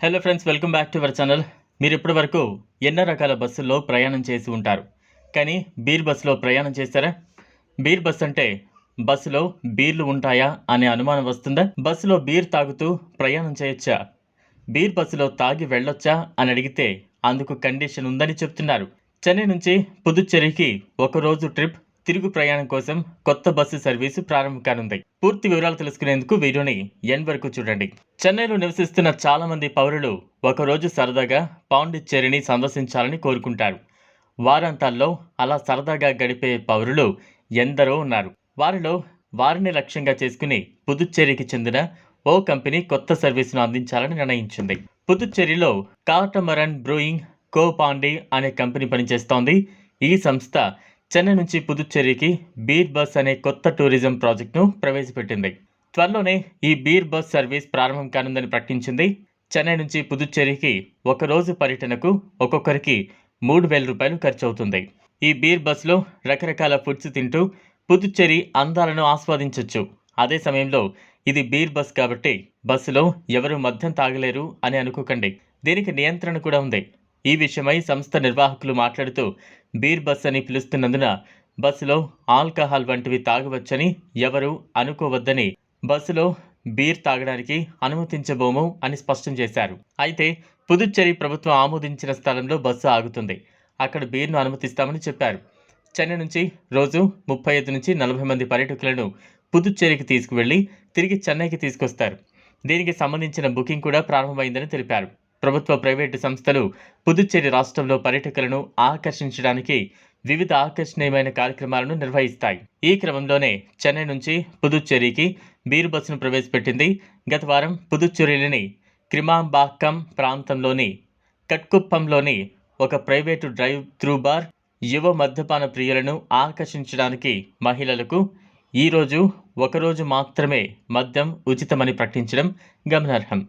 Hello friends welcome back to our channel మీరు ఇప్పటి వరకు ఎన్నో రకాల బస్సుల్లో ప్రయాణం చేసి ఉంటారు. కానీ బీర్ బస్సులో ప్రయాణం చేస్తారా? బీర్ బస్ అంటే బస్సులో బీర్లు ఉంటాయా అనే అనుమానం వస్తుందా? బస్సులో బీర్ తాగుతూ ప్రయాణం చేయొచ్చా? బీర్ బస్సులో తాగి వెళ్ళొచ్చా అని అడిగితే అందుకు కండిషన్ ఉందని చెప్తున్నారు. చెన్నై నుంచి పుదుచ్చేరికి ఒకరోజు ట్రిప్ తిరుగు ప్రయాణం కోసం కొత్త బస్సు సర్వీసు ప్రారంభం కానుంది పూర్తి వివరాలు తెలుసుకునేందుకు వీడియోని ఎన్ వరకు చూడండి. చెన్నైలో నివసిస్తున్న చాలా మంది పౌరులు ఒకరోజు సరదాగా పాండిచ్చేరిని సందర్శించాలని కోరుకుంటారు. వారాంతాల్లో అలా సరదాగా గడిపే పౌరులు ఎందరో ఉన్నారు. వారిలో వారిని లక్ష్యంగా చేసుకుని పుదుచ్చేరికి చెందిన ఓ కంపెనీ కొత్త సర్వీసును అందించాలని నిర్ణయించింది. పుదుచ్చేరిలో కాటమరన్ బ్రూయింగ్ కో పాండి అనే కంపెనీ పనిచేస్తోంది. ఈ సంస్థ చెన్నై నుంచి పుదుచ్చేరికి బీర్ బస్ అనే కొత్త టూరిజం ప్రాజెక్టును ప్రవేశపెట్టింది. త్వరలోనే ఈ బీర్ బస్ సర్వీస్ ప్రారంభం కానుందని ప్రకటించింది. చెన్నై నుంచి పుదుచ్చేరికి ఒకరోజు పర్యటనకు ఒక్కొక్కరికి మూడు వేల రూపాయలు ఖర్చు అవుతుంది ఈ బీర్ బస్లో రకరకాల ఫుడ్స్ తింటూ పుదుచ్చేరి అందాలను ఆస్వాదించవచ్చు అదే సమయంలో ఇది బీర్ బస్ కాబట్టి బస్సులో ఎవరు మద్యం తాగలేరు అని అనుకోకండి. దీనికి నియంత్రణ కూడా ఉంది. ఈ విషయమై సంస్థ నిర్వాహకులు మాట్లాడుతూ బీర్ బస్ అని పిలుస్తున్నందున బస్సులో ఆల్కహాల్ వంటివి తాగవచ్చని ఎవరు అనుకోవద్దని బస్సులో బీర్ తాగడానికి అనుమతించబోము అని స్పష్టం చేశారు. అయితే పుదుచ్చేరి ప్రభుత్వం ఆమోదించిన స్థలంలో బస్సు ఆగుతుంది. అక్కడ బీర్ను అనుమతిస్తామని చెప్పారు. చెన్నై నుంచి రోజు ముప్పై ఐదు నుంచి నలభై మంది పర్యాటకులను పుదుచ్చేరికి తీసుకువెళ్ళి తిరిగి చెన్నైకి తీసుకొస్తారు. దీనికి సంబంధించిన బుకింగ్ కూడా ప్రారంభమైందని తెలిపారు. ప్రభుత్వ ప్రైవేటు సంస్థలు పుదుచ్చేరి రాష్ట్రంలో పర్యటకులను ఆకర్షించడానికి వివిధ ఆకర్షణీయమైన కార్యక్రమాలను నిర్వహిస్తాయి. ఈ క్రమంలోనే చెన్నై నుంచి పుదుచ్చేరికి బీరు బస్సును ప్రవేశపెట్టింది. గత వారం పుదుచ్చేరిలోని క్రిమాంబాక్కం ప్రాంతంలోని కట్కుప్పంలోని ఒక ప్రైవేటు డ్రైవ్ త్రూ బార్ యువ మద్యపాన ప్రియులను ఆకర్షించడానికి మహిళలకు ఈరోజు ఒకరోజు మాత్రమే మద్యం ఉచితమని ప్రకటించడం గమనార్హం.